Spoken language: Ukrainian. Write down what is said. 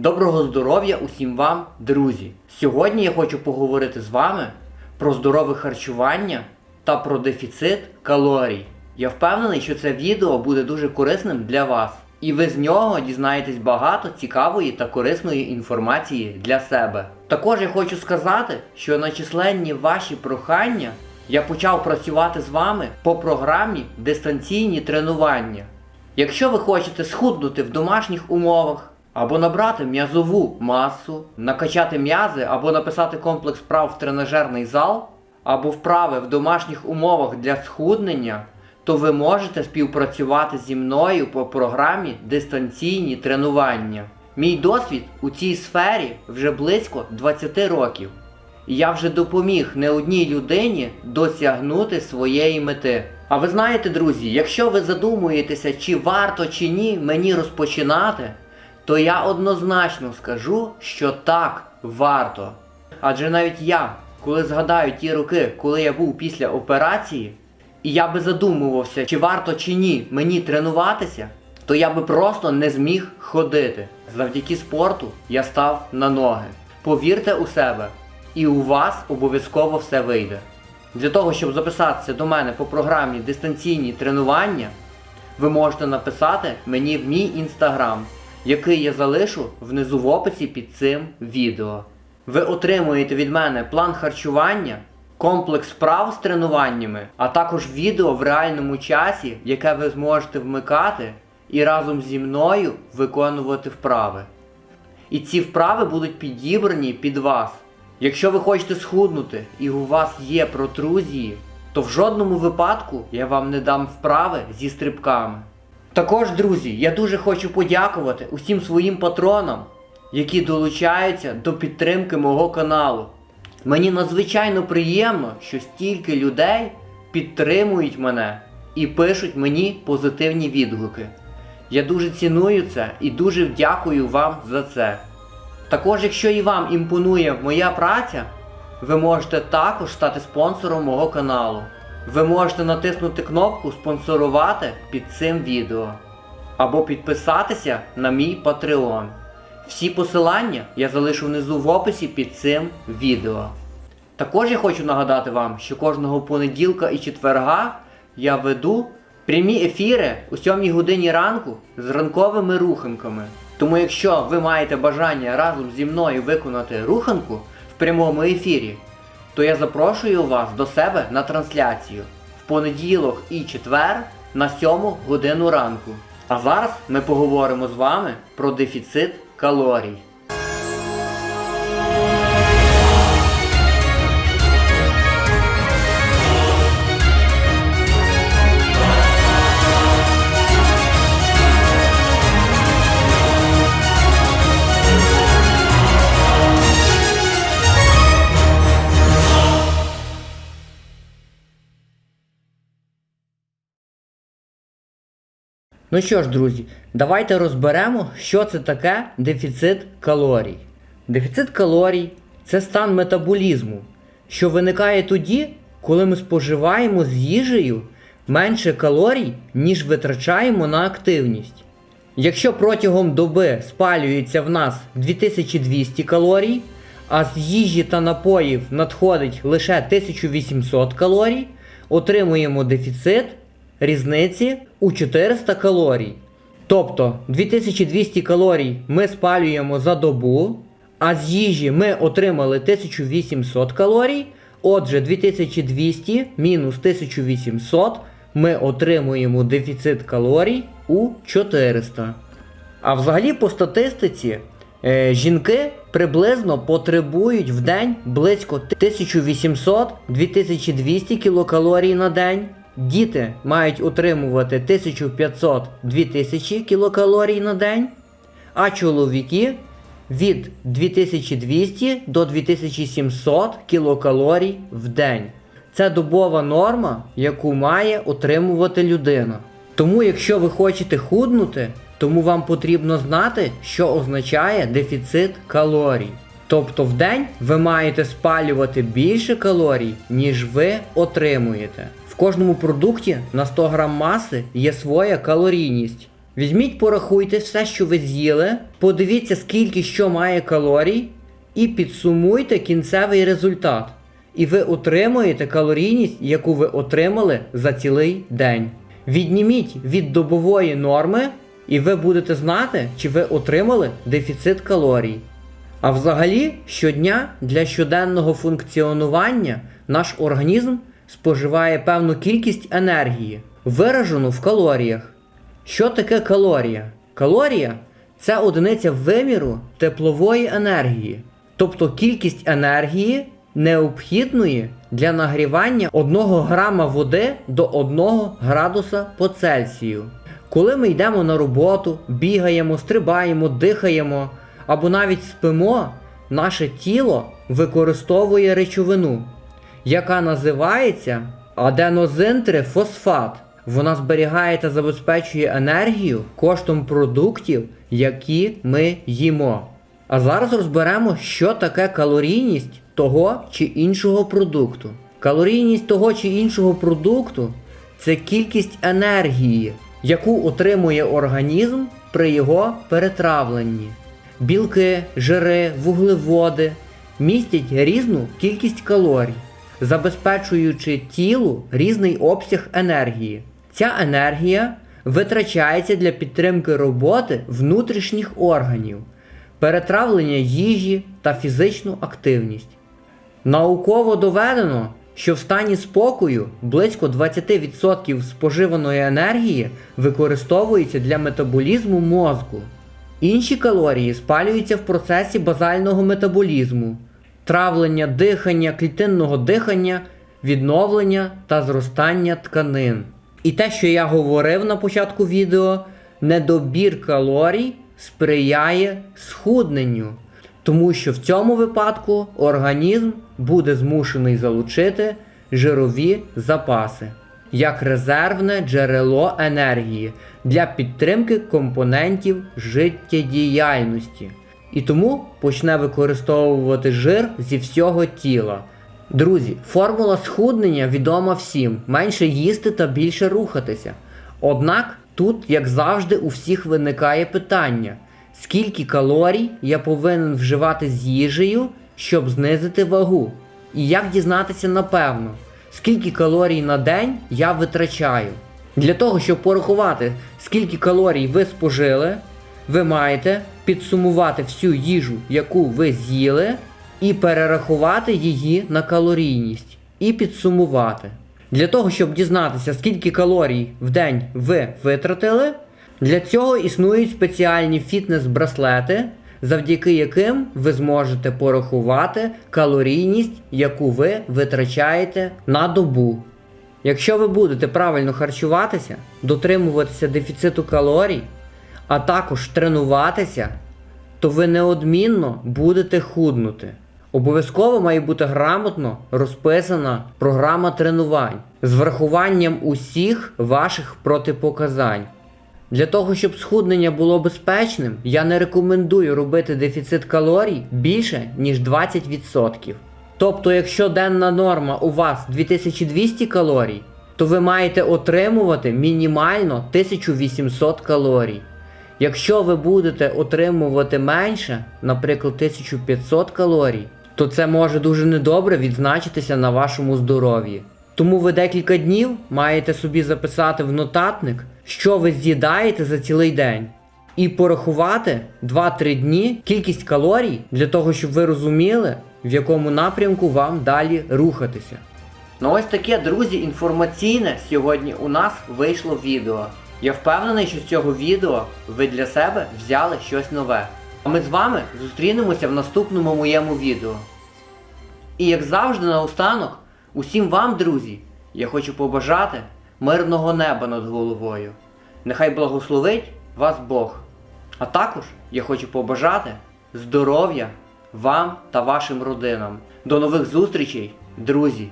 Доброго здоров'я усім вам, друзі! Сьогодні я хочу поговорити з вами про здорове харчування та про дефіцит калорій. Я впевнений, що це відео буде дуже корисним для вас, і ви з нього дізнаєтесь багато цікавої та корисної інформації для себе. Також я хочу сказати, що на численні ваші прохання я почав працювати з вами по програмі дистанційні тренування. Якщо ви хочете схуднути в домашніх умовах, або набрати м'язову масу, накачати м'язи, або написати комплекс вправ в тренажерний зал, або вправи в домашніх умовах для схуднення, то ви можете співпрацювати зі мною по програмі дистанційні тренування. Мій досвід у цій сфері вже близько 20 років. І я вже допоміг не одній людині досягнути своєї мети. А ви знаєте, друзі, якщо ви задумуєтеся, чи варто чи ні мені розпочинати, то я однозначно скажу, що так варто. Адже навіть я, коли згадаю ті роки, коли я був після операції, і я би задумувався, чи варто чи ні мені тренуватися, то я би просто не зміг ходити. Завдяки спорту я став на ноги. Повірте у себе, і у вас обов'язково все вийде. Для того, щоб записатися до мене по програмі дистанційні тренування, ви можете написати мені в мій інстаграм, який я залишу внизу в описі під цим відео. Ви отримуєте від мене план харчування, комплекс вправ з тренуваннями, а також відео в реальному часі, яке ви зможете вмикати і разом зі мною виконувати вправи. І ці вправи будуть підібрані під вас. Якщо ви хочете схуднути і у вас є протрузії, то в жодному випадку я вам не дам вправи зі стрибками. Також, друзі, я дуже хочу подякувати усім своїм патронам, які долучаються до підтримки мого каналу. Мені надзвичайно приємно, що стільки людей підтримують мене і пишуть мені позитивні відгуки. Я дуже ціную це і дуже дякую вам за це. Також, якщо і вам імпонує моя праця, ви можете також стати спонсором мого каналу. Ви можете натиснути кнопку спонсорувати під цим відео або підписатися на мій Patreon. Всі посилання я залишу внизу в описі під цим відео. Також я хочу нагадати вам, що кожного понеділка і четверга я веду прямі ефіри у 7 годині ранку з ранковими руханками. Тому якщо ви маєте бажання разом зі мною виконати руханку в прямому ефірі, то я запрошую вас до себе на трансляцію в понеділок і четвер на 7 годину ранку. А зараз ми поговоримо з вами про дефіцит калорій. Ну що ж, друзі, давайте розберемо, що це таке дефіцит калорій. Дефіцит калорій це стан метаболізму, що виникає тоді, коли ми споживаємо з їжею менше калорій, ніж витрачаємо на активність. Якщо протягом доби спалюється в нас 2200 калорій, а з їжі та напоїв надходить лише 1800 калорій, отримуємо дефіцит різниці у 400 калорій. Тобто 2200 калорій ми спалюємо за добу, а з їжі ми отримали 1800 калорій. Отже, 2200 мінус 1800 ми отримуємо дефіцит калорій у 400. А взагалі по статистиці е, жінки приблизно потребують в день близько 1800-2200 кілокалорій на день. Діти мають утримувати 1500-2000 кілокалорій на день, а чоловіки від 2200 до 2700 кілокалорій в день. Це добова норма, яку має отримувати людина. Тому, якщо ви хочете худнути, тому вам потрібно знати, що означає дефіцит калорій. Тобто в день ви маєте спалювати більше калорій, ніж ви отримуєте. Кожному продукті на 100 грам маси є своя калорійність. Візьміть, порахуйте все, що ви з'їли, подивіться, скільки що має калорій, і підсумуйте кінцевий результат. І ви отримуєте калорійність, яку ви отримали за цілий день. Відніміть від добової норми, і ви будете знати, чи ви отримали дефіцит калорій. А взагалі, щодня для щоденного функціонування наш організм споживає певну кількість енергії, виражену в калоріях. Що таке калорія? Калорія це одиниця виміру теплової енергії, тобто кількість енергії необхідної для нагрівання 1 грама води до 1 градуса по Цельсію. Коли ми йдемо на роботу, бігаємо, стрибаємо, дихаємо або навіть спимо, наше тіло використовує речовину, яка називається аденозинтрифосфат. Вона зберігає та забезпечує енергію коштом продуктів, які ми їмо. А зараз розберемо, що таке калорійність того чи іншого продукту. Калорійність того чи іншого продукту це кількість енергії, яку отримує організм при його перетравленні. Білки, жири, вуглеводи містять різну кількість калорій, забезпечуючи тілу різний обсяг енергії. Ця енергія витрачається для підтримки роботи внутрішніх органів, перетравлення їжі та фізичну активність. Науково доведено, що в стані спокою близько 20% споживаної енергії використовується для метаболізму мозку. Інші калорії спалюються в процесі базального метаболізму, травлення дихання, клітинного дихання, відновлення та зростання тканин. І те, що я говорив на початку відео, недобір калорій сприяє схудненню, тому що в цьому випадку організм буде змушений залучити жирові запаси як резервне джерело енергії для підтримки компонентів життєдіяльності. І тому почне використовувати жир зі всього тіла. Друзі, формула схуднення відома всім: менше їсти та більше рухатися. Однак тут, як завжди, у всіх виникає питання: скільки калорій я повинен вживати з їжею, щоб знизити вагу? І як дізнатися напевно, скільки калорій на день я витрачаю? Для того, щоб порахувати, скільки калорій ви спожили, ви маєте підсумувати всю їжу, яку ви з'їли, і перерахувати її на калорійність, і підсумувати. Для того, щоб дізнатися, скільки калорій в день ви витратили, для цього існують спеціальні фітнес-браслети, завдяки яким ви зможете порахувати калорійність, яку ви витрачаєте на добу. Якщо ви будете правильно харчуватися, дотримуватися дефіциту калорій, а також тренуватися, то ви неодмінно будете худнути. Обов'язково має бути грамотно розписана програма тренувань з врахуванням усіх ваших протипоказань. Для того, щоб схуднення було безпечним, я не рекомендую робити дефіцит калорій більше, ніж 20%. Тобто, якщо денна норма у вас 2200 калорій, то ви маєте отримувати мінімально 1800 калорій. Якщо ви будете отримувати менше, наприклад, 1500 калорій, то це може дуже недобре відзначитися на вашому здоров'ї. Тому ви декілька днів маєте собі записати в нотатник, що ви з'їдаєте за цілий день, і порахувати 2-3 дні кількість калорій для того, щоб ви розуміли, в якому напрямку вам далі рухатися. Ну ось таке, друзі, інформаційне сьогодні у нас вийшло відео. Я впевнений, що з цього відео ви для себе взяли щось нове. А ми з вами зустрінемося в наступному моєму відео. І як завжди, наостанок, усім вам, друзі, я хочу побажати мирного неба над головою. Нехай благословить вас Бог. А також я хочу побажати здоров'я вам та вашим родинам. До нових зустрічей, друзі!